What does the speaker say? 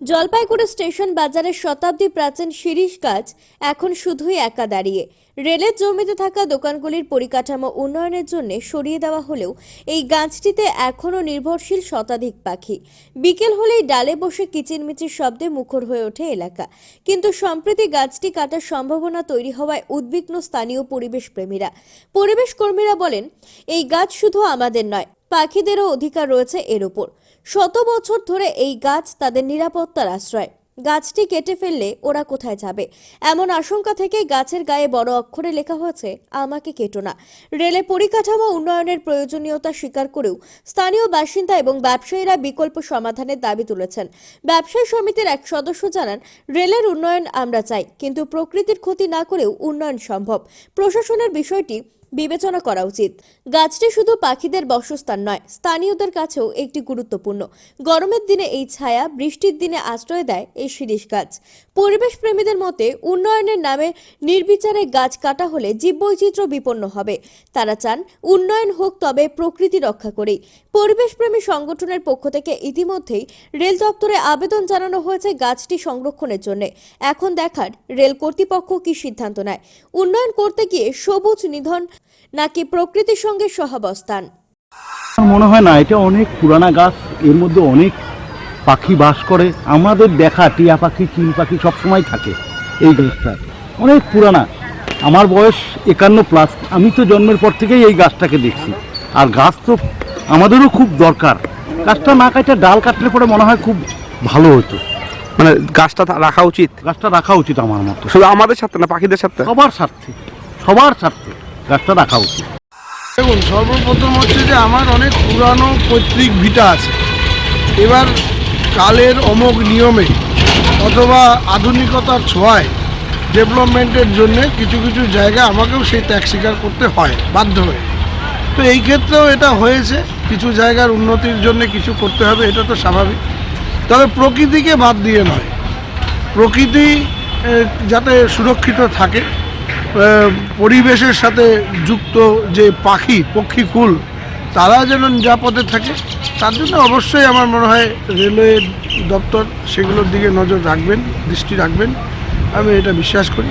Jalpaiguri station বাজারের শতাব্দী প্রাচীন শিরিষ গাছ এখন শুধুই একা দাঁড়িয়ে। রেলের জমিতে থাকা দোকানগুলির পরিকাঠামো উন্নয়নের জন্য সরিয়ে দেওয়া হলেও এই গাছটিতে এখনও নির্ভরশীল শতাধিক পাখি। বিকেল হলেই ডালে বসে কিচিরমিচির শব্দে মুখর হয়ে ওঠে এলাকা। কিন্তু সম্প্রতি গাছটি কাটার সম্ভাবনা তৈরি হওয়ায় উদ্বিগ্ন স্থানীয় পরিবেশ প্রেমীরা পরিবেশ কর্মীরা বলেন, এই গাছ শুধু আমাদের নয় পাখিদেরও অধিকার রয়েছে এর ওপর শত বছর ধরে এই গাছ তাদের নিরাপত্তার আশ্রয়। গাছটি কেটে ফেললে ওরা কোথায় যাবে? এমন আশঙ্কা থেকে গাছের গায়ে বড় অক্ষরে লেখা হয়েছে, আমাকে কেটো না। রেলে পরিকাঠামো উন্নয়নের প্রয়োজনীয়তা স্বীকার করেও স্থানীয় বাসিন্দা এবং ব্যবসায়ীরা বিকল্প সমাধানের দাবি তুলেছেন। ব্যবসায়ী সমিতির এক সদস্য জানান, রেলের উন্নয়ন আমরা চাই, কিন্তু প্রকৃতির ক্ষতি না করেও উন্নয়ন সম্ভব। প্রশাসনের বিষয়টি বিবেচনা করা উচিত। গাছটি শুধু পাখিদের বসস্থান নয়, স্থানীয়দের কাছেও একটি গুরুত্বপূর্ণ। গরমের দিনে এই ছায়া বৃষ্টির দিনে আশ্রয় দেয় এই শিরিষ গাছ। পরিবেশ প্রেমীদের মতে, উন্নয়নের নামে নির্বিচারে গাছ কাটা হলে জীববৈচিত্র্য বিপন্ন হবে। তারা চান উন্নয়ন হোক তবে প্রকৃতি রক্ষা করেই। পরিবেশপ্রেমী সংগঠনের পক্ষ থেকে ইতিমধ্যেই রেল দপ্তরে আবেদন জানানো হয়েছে গাছটি সংরক্ষণের জন্য। এখন দেখার রেল কর্তৃপক্ষ কি সিদ্ধান্ত নেয়? উন্নয়ন করতে গিয়ে সবুজ নিধন নাকি প্রকৃতির সঙ্গে সহাবস্থান? মনে হয় না এটা অনেক পুরানা গাছ এর মধ্যে অনেক পাখি বাস করে। আমাদের দেখা টিয়া পাখি চিল পাখি সবসময় থাকে এই গাছটা। অনেক পুরানা। আমার বয়স একান্ন প্লাস আমি তো জন্মের পর থেকেই এই গাছটাকে দেখছি। আর গাছ তো আমাদেরও খুব দরকার। গাছটা না কাটে ডাল কাটলে পরে মনে হয় খুব ভালো হতো। মানে গাছটা রাখা উচিত? গাছটা রাখা উচিত আমার মতো। শুধু আমাদের সাথে না পাখিদের সাথে সবার স্বার্থে। সবার স্বার্থে। গাছটা রাখা উচিত। দেখুন, সর্বপ্রথম হচ্ছে যে আমার অনেক পুরানো পৈতৃক ভিটা আছে। এবার কালের অমোঘ নিয়মে অথবা আধুনিকতার ছোঁয়ায় ডেভেলপমেন্টের জন্য কিছু কিছু জায়গা আমাকেও সেই ত্যাগ স্বীকার করতে হয়, বাধ্য হয়ে। তো এই ক্ষেত্রেও এটা হয়েছে, কিছু জায়গার উন্নতির জন্য কিছু করতে হবে, এটা তো স্বাভাবিক। তবে প্রকৃতিকে বাদ দিয়ে নয়। প্রকৃতি যাতে সুরক্ষিত থাকে পরিবেশের সাথে যুক্ত যে পাখি পক্ষীকুল তারা যেন নিরাপদে থাকে, তার জন্য অবশ্যই আমার মনে হয় রেলওয়ে দপ্তর সেগুলোর দিকে নজর রাখবেন, দৃষ্টি রাখবেন। আমি এটা বিশ্বাস করি।